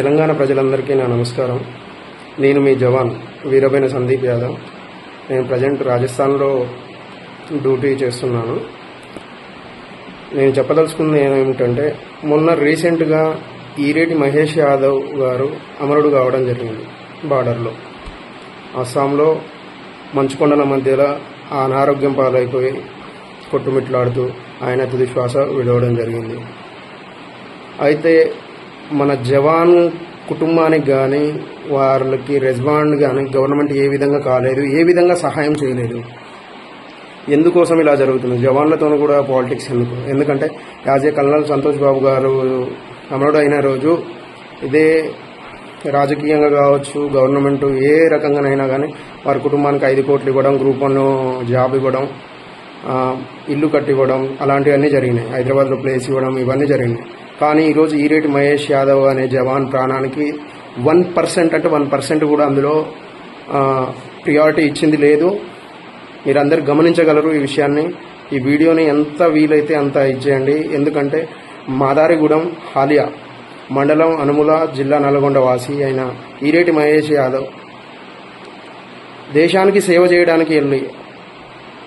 తెలంగాణ ప్రజలందరికీ నా నమస్కారం. నేను మీ జవాన్ వీరబైన సందీప్ యాదవ్. నేను ప్రజెంట్ రాజస్థాన్లో డ్యూటీ చేస్తున్నాను. నేను చెప్పదలుచుకుంది ఏమిటంటే మొన్న రీసెంట్గా ఈరేటి మహేష్ యాదవ్ గారు అమరుడు కావడం జరిగింది బార్డర్లో. అస్సాంలో మంచుకొండల మధ్యలో అనారోగ్యం పాలైపోయి కొట్టుమిట్లాడుతూ ఆయన తుది శ్వాస విడవడం జరిగింది. అయితే మన జవాన్ కుటుంబానికి కానీ వాళ్ళకి రెస్పాండ్ కానీ గవర్నమెంట్ ఏ విధంగా కాలేదు ఏ విధంగా సహాయం చేయలేదు. ఎందుకోసం ఇలా జరుగుతుంది? జవాన్లతో కూడా పాలిటిక్స్ ఎందుకు? ఎందుకంటే as a colonel Santosh Babu garu అమరుడు అయిన రోజు ఇదే రాజకీయంగా కావచ్చు గవర్నమెంట్ ఏ రకంగానైనా కానీ వారి కుటుంబానికి ఐదు కోట్లు ఇవ్వడం గ్రూప్ వన్ జాబ్ ఇవ్వడం ఇల్లు కట్టివ్వడం అలాంటివన్నీ జరిగినాయి. హైదరాబాద్లో ప్లేస్ ఇవ్వడం ఇవన్నీ జరిగినాయి. కానీ ఈరోజు ఈరేటి మహేష్ యాదవ్ అనే జవాన్ ప్రాణానికి వన్ పర్సెంట్ అంటే వన్ పర్సెంట్ కూడా అందులో ప్రియారిటీ ఇచ్చింది లేదు. మీరందరూ గమనించగలరు ఈ విషయాన్ని. ఈ వీడియోని ఎంత వీలైతే అంత ఇచ్చేయండి ఎందుకంటే మాదారిగూడెం హాలియా మండలం అనుముల జిల్లా నల్గొండ వాసి అయిన ఈరేటి మహేష్ యాదవ్ దేశానికి సేవ చేయడానికి వెళ్ళి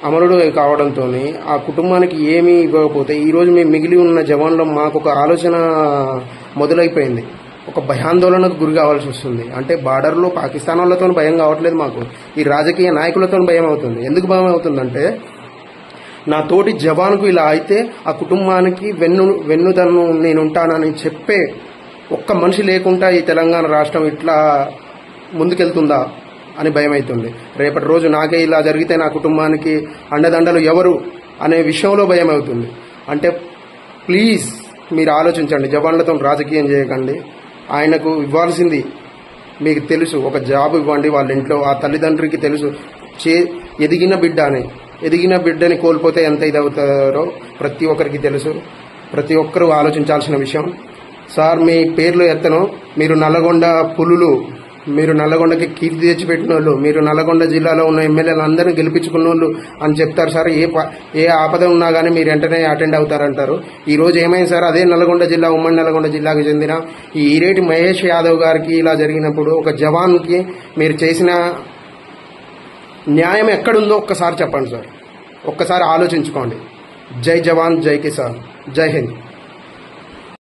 అమరుడు కావడంతో ఆ కుటుంబానికి ఏమీ ఇవ్వకపోతే ఈరోజు మేము మిగిలి ఉన్న జవాన్లో మాకు ఒక ఆలోచన మొదలైపోయింది. ఒక భయాందోళనకు గురి కావాల్సి వస్తుంది. అంటే బార్డర్లో పాకిస్తాన్ వాళ్ళతో భయం కావట్లేదు మాకు. ఈ రాజకీయ నాయకులతో భయం అవుతుంది. ఎందుకు భయం అవుతుందంటే నా తోటి జవాన్కు ఇలా అయితే ఆ కుటుంబానికి వెన్ను వెన్నుదన్ను నేను ఉంటానని చెప్పే ఒక్క మనిషి లేకుండా ఈ తెలంగాణ రాష్ట్రం ఇట్లా ముందుకెళ్తుందా? అని భయం అవుతుంది రేపటి రోజు నాకే ఇలా జరిగితే నా కుటుంబానికి అండదండలు ఎవరు అనే విషయంలో భయం అవుతుంది అంటే ప్లీజ్ మీరు ఆలోచించండి. జవాన్లతో రాజకీయం చేయకండి. ఆయనకు ఇవ్వాల్సింది మీకు తెలుసు. ఒక జాబ్ ఇవ్వండి వాళ్ళ ఇంట్లో. ఆ తల్లిదండ్రికి తెలుసు. చే ఎదిగిన బిడ్డ అని ఎదిగిన బిడ్డని కోల్పోతే ఎంత ఇది అవుతారో ప్రతి ఒక్కరికి తెలుసు. ప్రతి ఒక్కరూ ఆలోచించాల్సిన విషయం. సార్ మీ పేర్లు ఎత్తను. మీరు నల్లగొండ పులులు మీరు నల్లగొండకి కీర్తి తెచ్చిపెట్టిన వాళ్ళు మీరు నల్లగొండ జిల్లాలో ఉన్న ఎమ్మెల్యేలు అందరినీ గెలిపించుకున్న వాళ్ళు అని చెప్తారు సార్. ఏ ప- ఏ ఆపద ఉన్నా కానీ మీరు వెంటనే అటెండ్ అవుతారంటారు. ఈ రోజు ఏమైంది సార్? అదే నల్గొండ జిల్లా ఉమ్మడి నల్గొండ జిల్లాకు చెందిన ఈ ఈరేటి మహేష్ యాదవ్ గారికి ఇలా జరిగినప్పుడు ఒక జవాన్కి మీరు చేసిన న్యాయం ఎక్కడుందో ఒక్కసారి చెప్పండి సార్. ఒక్కసారి ఆలోచించుకోండి. జై జవాన్ జై కిసాన్. జై హింద్.